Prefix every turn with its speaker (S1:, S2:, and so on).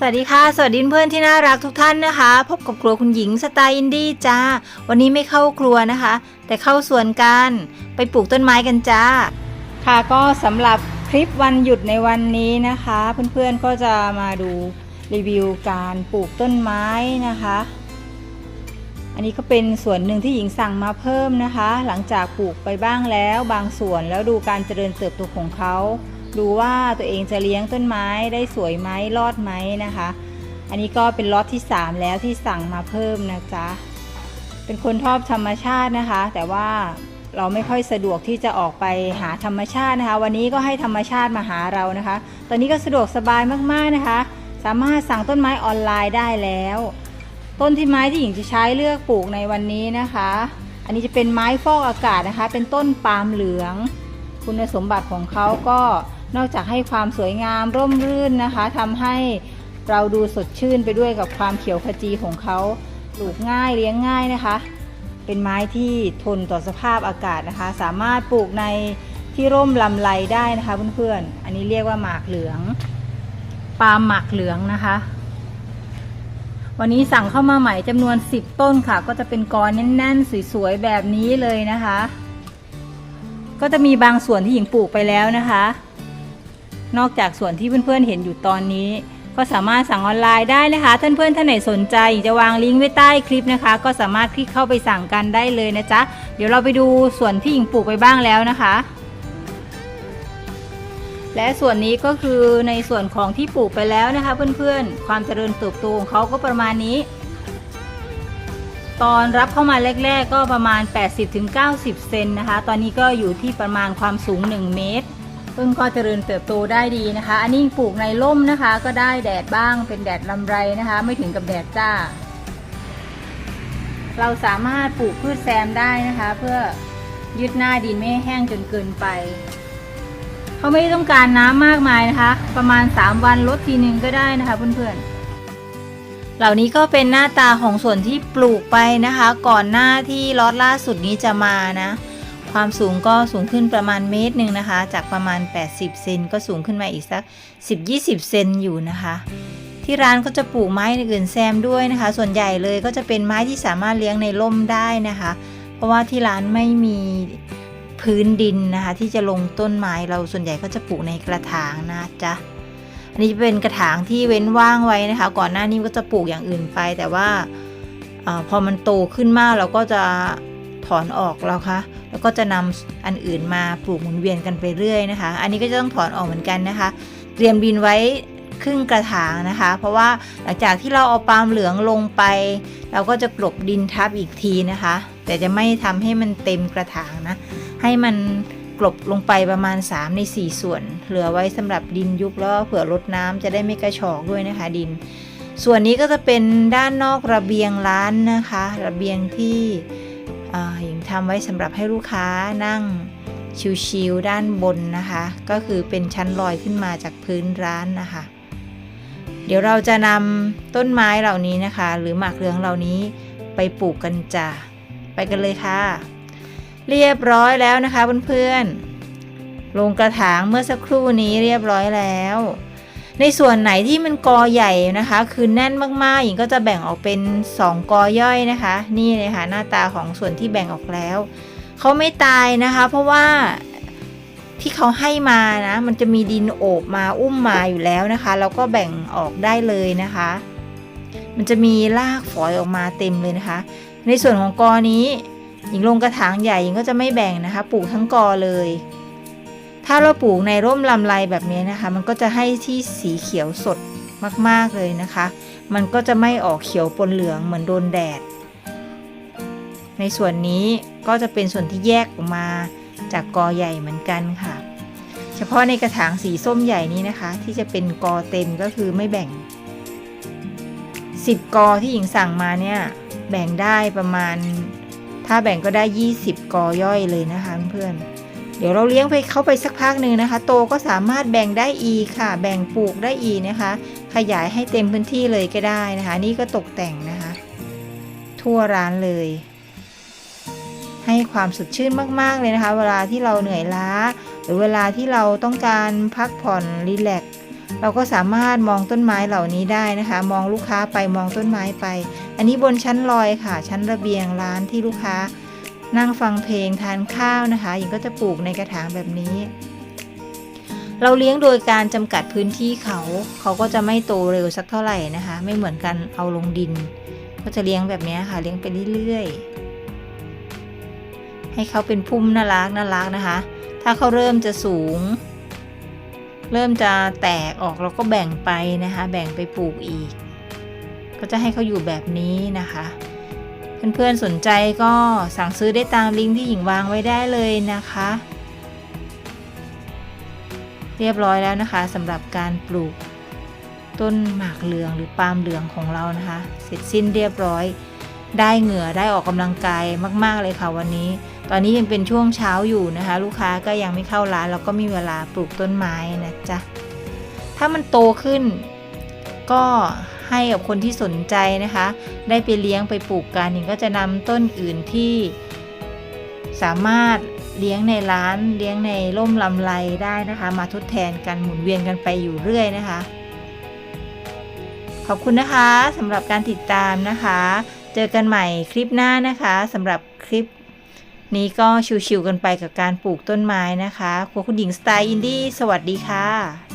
S1: สวัสดีค่ะ สวัสดีเพื่อนที่น่ารักทุกท่านนะคะ พบกับครัวคุณหญิงสไตล์อินดี้จ้า วันนี้ไม่เข้าครัวนะคะ แต่เข้าสวนกันไปปลูกต้นไม้กันจ้า ค่ะก็สำหรับคลิปวันหยุดในวันนี้นะคะ เพื่อนๆก็จะมาดูรีวิวการปลูกต้นไม้นะคะ อันนี้ก็เป็นส่วนหนึ่งที่หญิงสั่งมาเพิ่มนะคะ หลังจากปลูกไปบ้างแล้วบางส่วนแล้วดูการเจริญเติบโตของเขา ดูว่าตัวเองจะเลี้ยงต้นไม้ได้สวยไหมรอดไหมนะคะ อันนี้ก็เป็นล็อตที่ 3 แล้วที่สั่งมาเพิ่มนะจ๊ะ เป็นคนชอบธรรมชาตินะคะ แต่ว่าเราไม่ค่อยสะดวกที่จะออกไปหาธรรมชาตินะคะ วันนี้ก็ให้ธรรมชาติมาหาเรานะคะ ตอนนี้ก็สะดวกสบายมากๆนะคะ สามารถสั่งต้นไม้ออนไลน์ได้แล้ว ต้นที่ไม้ที่หญิงจะใช้เลือกปลูกในวันนี้นะคะ อันนี้จะเป็นไม้ฟอกอากาศนะคะ เป็นต้นปาล์มเหลือง คุณสมบัติของเขาก็ นอกจากให้ความสวยงามร่มรื่นนะคะทำให้เราดูสดชื่นไปด้วยกับความเขียวขจีของเขาปลูกง่ายเลี้ยงง่ายนะคะ เป็นไม้ที่ทนต่อสภาพอากาศนะคะ สามารถปลูกในที่ร่มลำไรได้นะคะเพื่อนๆ อันนี้เรียกว่าหมากเหลืองปาล์มหมากเหลืองนะคะ วันนี้สั่งเข้ามาใหม่จำนวน 10 ต้นค่ะ ก็จะเป็นกรแน่นๆ สวยๆ แบบนี้เลยนะคะ ก็จะมีบางส่วนที่หญิงปลูกไปแล้วนะคะ นอกจากส่วนที่เพื่อนๆเห็นอยู่ตอนนี้ ก็สามารถสั่งออนไลน์ได้นะคะท่านเพื่อนท่านไหนสนใจจะวางลิงก์ไว้ใต้คลิปนะคะ ก็สามารถคลิกเข้าไปสั่งกันได้เลยนะจ๊ะเดี๋ยวเราไปดูส่วนที่หญิงปลูกไปบ้างแล้วนะคะ และส่วนนี้ก็คือในส่วนของที่ปลูกไปแล้วนะคะ เพื่อนๆ ความเจริญเติบโตของเขาก็ประมาณนี้ตอนรับเข้ามาแรก ๆ ก็ประมาณ 80-90 เซนนะคะ ตอนนี้ก็อยู่ที่ประมาณความสูง 1 เมตร ซึ่งก็เจริญเติบโตได้ดีนะคะ อันนี้ปลูกในร่มนะคะ ก็ได้แดดบ้างเป็นแดดลำไรนะคะ ไม่ถึงกับแดดจ้า เราสามารถปลูกพืชแซมได้นะคะ เพื่อยึดหน้าดินไม่ให้แห้งจนเกินไป เขาไม่ต้องการน้ำมากมายนะคะ ประมาณ 3 วันลดทีหนึ่งก็ได้นะคะเพื่อนๆเหล่านี้ก็เป็นหน้าตาของส่วนที่ปลูกไปนะคะ ก่อนหน้าที่ล็อตล่าสุดนี้จะมานะ ความสูงก็สูงขึ้นประมาณเมตรหนึ่งนะคะ จากประมาณ 80 เซนก็สูงขึ้นมาอีกสัก 10-20 เซนอยู่นะคะ ที่ร้านก็จะปลูกไม้อื่นแซมด้วยนะคะ ส่วนใหญ่เลยก็จะเป็นไม้ที่สามารถเลี้ยงในร่มได้นะคะ เพราะว่าที่ร้านไม่มีพื้นดินนะคะ ที่จะลงต้นไม้เราส่วนใหญ่ก็จะปลูกในกระถางนะจ๊ะอันนี้จะเป็นกระถางที่เว้นว่างไว้นะคะ ก่อนหน้านี้ก็จะปลูกอย่างอื่นไป แต่ว่าอพอมันโตขึ้นมากเราก็จะ ถอนออกแล้วค่ะแล้วก็จะนำอันอื่นมาปลูกหมุนเวียนกันไปเรื่อยนะคะ อันนี้ก็จะต้องถอนออกเหมือนกันนะคะ เตรียมดินไว้ครึ่งกระถางนะคะ เพราะว่าหลังจากที่เราเอาปาล์มเหลืองลงไป เราก็จะกลบดินทับอีกทีนะคะ แต่จะไม่ทำให้มันเต็มกระถางนะ ให้มันกลบลงไปประมาณ 3 ใน 4 ส่วน เหลือไว้สำหรับดินยุบแล้วเผื่อรดน้ำจะได้ไม่กระชอกด้วยนะคะ ดิน ส่วนนี้ก็จะเป็นด้านนอกระเบียงร้านนะคะ ระเบียงที่ หญิงทำไว้สำหรับให้ลูกค้านั่งชิวๆด้านบนนะคะ ก็คือเป็นชั้นลอยขึ้นมาจากพื้นร้านนะคะ เดี๋ยวเราจะนำต้นไม้เหล่านี้นะคะ หรือหมากเหลืองเหล่านี้ไปปลูกกันจ้ะไปกันเลยค่ะ เรียบร้อยแล้วนะคะเพื่อนๆลงกระถางเมื่อสักครู่นี้เรียบร้อยแล้ว ในส่วนไหนที่มันกอใหญ่นะคะ คือแน่นมากๆหญิงก็จะแบ่งออกเป็น 2 กอย่อยนะคะ นี่เลยค่ะหน้าตาของส่วนที่แบ่งออกแล้วเขาไม่ตายนะคะ เพราะว่าที่เขาให้มานะ มันจะมีดินโอบมาอุ้มมาอยู่แล้วนะคะแล้วก็แบ่งออกได้เลยนะคะ มันจะมีรากฝอยออกมาเต็มเลยนะคะ ในส่วนของกอนี้หญิงลงกระถางใหญ่หญิงก็จะไม่แบ่งนะคะ ปลูกทั้งกอเลย ถ้าเราปลูกในร่มลำไรแบบนี้นะคะ มันก็จะให้ที่สีเขียวสดมากๆเลยนะคะ มันก็จะไม่ออกเขียวปนเหลืองเหมือนโดนแดด ในส่วนนี้ก็จะเป็นส่วนที่แยกออกมาจากกอใหญ่เหมือนกันค่ะ เฉพาะในกระถางสีส้มใหญ่นี้นะคะ ที่จะเป็นกอเต็มก็คือไม่แบ่ง 10 กอที่หญิงสั่งมาเนี่ยแบ่งได้ประมาณ ถ้าแบ่งก็ได้ 20 กอย่อยเลยนะคะเพื่อนๆ เดี๋ยวเราเลี้ยงไปเขาไปสักพักหนึ่งนะคะ โตก็สามารถแบ่งได้อีค่ะ แบ่งปลูกได้อีนะคะ ขยายให้เต็มพื้นที่เลยก็ได้นะคะ นี่ก็ตกแต่งนะคะ ทั่วร้านเลย ให้ความสดชื่นมากๆเลยนะคะ เวลาที่เราเหนื่อยล้า หรือเวลาที่เราต้องการพักผ่อนรีแลกซ์เราก็สามารถมองต้นไม้เหล่านี้ได้นะคะ มองลูกค้าไปมองต้นไม้ไป อันนี้บนชั้นลอยค่ะ ชั้นระเบียงร้านที่ลูกค้า นั่งฟังเพลงทานข้าวนะคะหญิงก็จะปลูกในกระถางแบบนี้ เราเลี้ยงโดยการจำกัดพื้นที่เขา เขาก็จะไม่โตเร็วสักเท่าไหร่นะคะ ไม่เหมือนกันเอาลงดิน ก็จะเลี้ยงแบบนี้ค่ะ เลี้ยงไปเรื่อยๆ ให้เขาเป็นพุ่มน่ารักน่ารักนะคะ ถ้าเขาเริ่มจะสูง เริ่มจะแตกออกเราก็แบ่งไปนะคะ แบ่งไปปลูกอีก ก็จะให้เขาอยู่แบบนี้นะคะ เพื่อนๆสนใจก็สั่งซื้อได้ตามลิงก์ที่หญิงวางไว้ได้เลยนะคะ เรียบร้อยแล้วนะคะสำหรับการปลูกต้นหมากเหลืองหรือปาล์มเหลืองของเรานะคะ เสร็จสิ้นเรียบร้อย ได้เหงื่อได้ออกกำลังกายมาก ๆเลยค่ะวันนี้ ตอนนี้ยังเป็นช่วงเช้าอยู่นะคะ ลูกค้าก็ยังไม่เข้าร้านเราก็มีเวลาปลูกต้นไม้นะจ๊ะถ้ามันโตขึ้นก็ ให้กับคนที่สนใจนะคะ ได้ไปเลี้ยงไปปลูกกันหญิงก็จะนำต้นอื่นที่ สามารถเลี้ยงในร้านเลี้ยงในร่มลำไรได้นะคะ มาทดแทนกันหมุนเวียนกันไปอยู่เรื่อยนะคะ ขอบคุณนะคะสำหรับการติดตามนะคะ เจอกันใหม่คลิปหน้านะคะสำหรับคลิปนี้ก็ชิวๆกันไปกับการปลูกต้นไม้นะคะครัวคุณหญิงสไตล์อินดี้ สวัสดีค่ะ